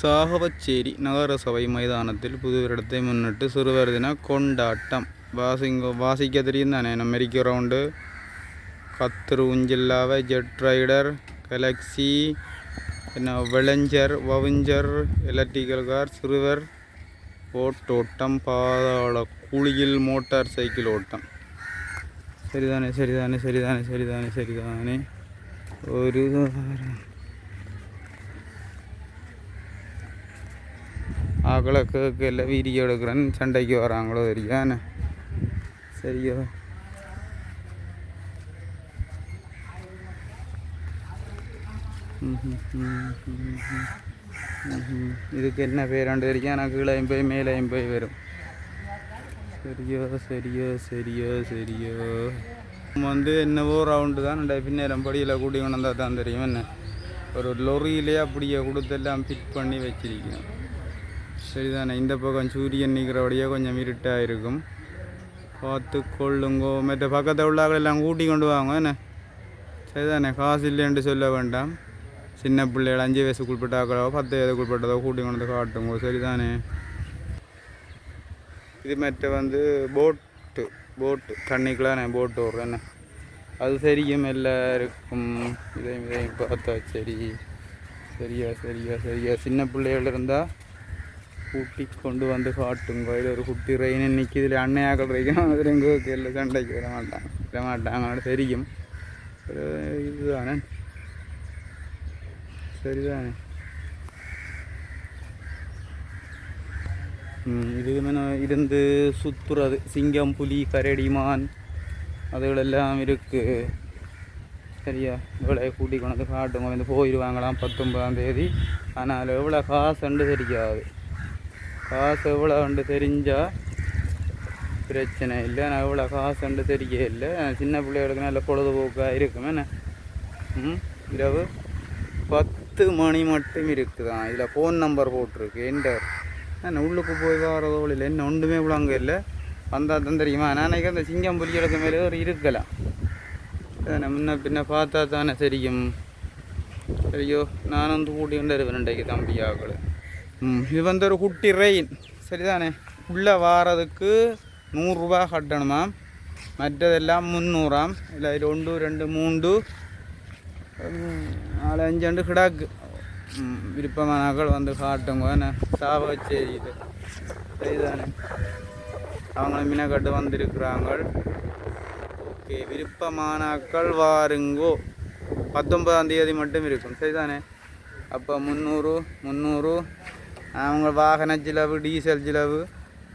சாகவச்சேரி நகரசபை மைதானத்தில் புது வருடத்தை முன்னிட்டு சிறுவர் தின கொண்டாட்டம். வாசிங்க வாசிக்க தெரியும் தானே நம்ம மெரிக்கோ ரவுண்டு கத்திரு உஞ்சில்லாவை ஜெட் ரைடர் கலெக்சி என்ன வெளஞ்சர் வவுஞ்சர் எலக்ட்ரிக்கல் கார் சிறுவர் ஓட்டோட்டம் பாதாள குளியில் மோட்டார் சைக்கிள் ஓட்டம். சரிதானே சரிதானே சரிதானே சரிதானே சரிதானே. ஒரு ஆக்களை கேட்கல வீடியோ எடுக்கிறேன்னு சண்டைக்கு வராங்களோ தெரியாண்ணே சரியோ. இதுக்கு என்ன பேராண்டு தெரியும். நான் கீழே போய் மேலே போய் வரும். சரியோ சரியோ சரியோ சரியோ. வந்து என்னவோ ரவுண்டு தான். பின்னேரம் படியில் கூட்டி கொண்டு வந்தால் தான் தெரியும். என்ன? ஒரு லொரியிலே அப்படியே கொடுத்தெல்லாம் ஃபிட் பண்ணி வச்சிருக்கணும் சரிதானே இந்த பக்கம் சூரியன் நிற்கிறபடியே கொஞ்சம் இருட்டாக இருக்கும். பார்த்து கொள்ளுங்கோ. மற்ற பக்கத்தில் உள்ளாக்கள் எல்லாம் கூட்டி கொண்டு வாங்க என்ன? சரிதானே காசு இல்லைன்ட்டு சொல்ல வேண்டாம். சின்ன பிள்ளைகள் அஞ்சு வயசுக்குள்பட்ட ஆக்களோ பத்து வயதுக்குள்பட்டதோ கூட்டி கொண்டு வந்து காட்டுங்க. சரிதானே? இது மற்ற வந்து போட்டு போட்டு தண்ணிக்கெலாம் போட்டு விட்றேன் என்ன? அது சரியும் எல்லாருக்கும். இதையும் இதையும் பார்த்தா சரி சரியா சரியா சரியா. சின்ன பிள்ளைகள் இருந்தால் கூட்டி கொண்டு வந்து காட்டுங்க இது ஒரு குட்டி ரெயின் இன்னைக்கு இதில் அண்ணையாக்கள் வைக்கணும் அதில் எங்கே இல்லை சண்டைக்கு வர மாட்டாங்க. வர மாட்டாங்க. தெரியும். இதுதானே? சரிதானே? ம், இது இருந்து சுற்றுறது சிங்கம் புலி கரடி மான் அதுகளெல்லாம் இருக்குது சரியா? இவ்வளோ கூட்டி கொண்டு வந்து காட்டுங்க வந்து போயிடுவாங்களாம் பத்தொன்பதாம் தேதி. ஆனால் அதில் எவ்வளோ காசுண்டு தெரியாது. காசு எவ்வளோ உண்டு தெரிஞ்சால் பிரச்சனை இல்லை. நான் எவ்வளோ காசுண்டு தெரிய இல்லை. சின்ன பிள்ளைகளுக்கு நல்ல பொழுதுபோக்காக இருக்கும். என்ன? ம்? இரவு பத்து மணி மட்டும் இருக்குதான். இதில் ஃபோன் நம்பர் போட்டிருக்கு. என்டர் நான் உள்ளுக்கு போய் வரதோ இல்லை என்ன ஒன்றுமே இவ்வளோ அங்கே இல்லை. வந்தால் தான் தெரியுமா? நான் அந்த சிங்கம் புலிகளுக்கு மேலே ஒரு இருக்கலாம் அதானே முன்ன பின்ன பார்த்தா தானே தெரியும். ஐயோ நான் வந்து கூட்டிகிட்டு கொண்டு இன்றைக்கு தம்பி ஆக்கள் இது வந்து ஒரு குட்டி ரெயின் சரிதானே? உள்ளே வாரதுக்கு நூறுரூபா கட்டணுமா? மற்றதெல்லாம் முந்நூறாம் இல்லை ரெண்டு ரெண்டு மூன்று. நாலு அஞ்சாண்டு கிடாக்கு. ம், விருப்பமானாக்கள் வந்து காட்டுங்க. என்ன? சாவச்சேரியில் சரிதானே? அவங்க மீனக்கட்டு வந்திருக்கிறாங்க ஓகே விருப்பமானாக்கள் வாருங்கோ. பத்தொன்பதாம் தேதி மட்டும் இருக்கும். சரிதானே? அப்போ முந்நூறு முந்நூறு. அவங்க வாகன செலவு டீசல் செலவு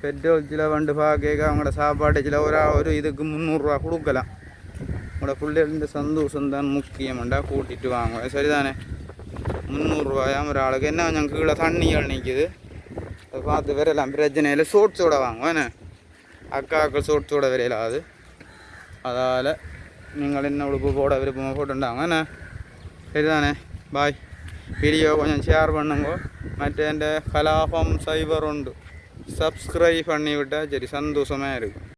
பெட்ரோல் செலவுண்டு பார்க்க அவங்களோட சாப்பாடு செலவு ஒரு ஒரு இதுக்கு முந்நூறுரூவா கொடுக்கலாம். உங்களோட பிள்ளைகள சந்தோஷம் தான் முக்கியமாண்டா கூட்டிகிட்டு வாங்க. சரிதானே? முந்நூறுரூவாயாம் ஒரு ஆளுக்கு. என்ன கொஞ்சம் கீழே தண்ணிகள் நிற்கிது அதை பார்த்து விரையலாம் பிரச்சனை இல்லை ஷோட்ஸோட வாங்குவேன் என்ன? அக்காக்கள் சோட்ஸோட விரையலாது அதால் நீங்கள் என்ன உடுப்பு போட விருப்பமாக போட்டுண்டாங்க என்ன? சரிதானே? பாய் வீடியோ கொஞ்சம் ஷேர் பண்ணுங்க மற்ற എൻ്റെ കലാപം സൈബർ ഉണ്ട് സബ്സ്ക്രൈബ് பண்ணி விட்டால் சரி சந்தோஷமாக இருக்கும்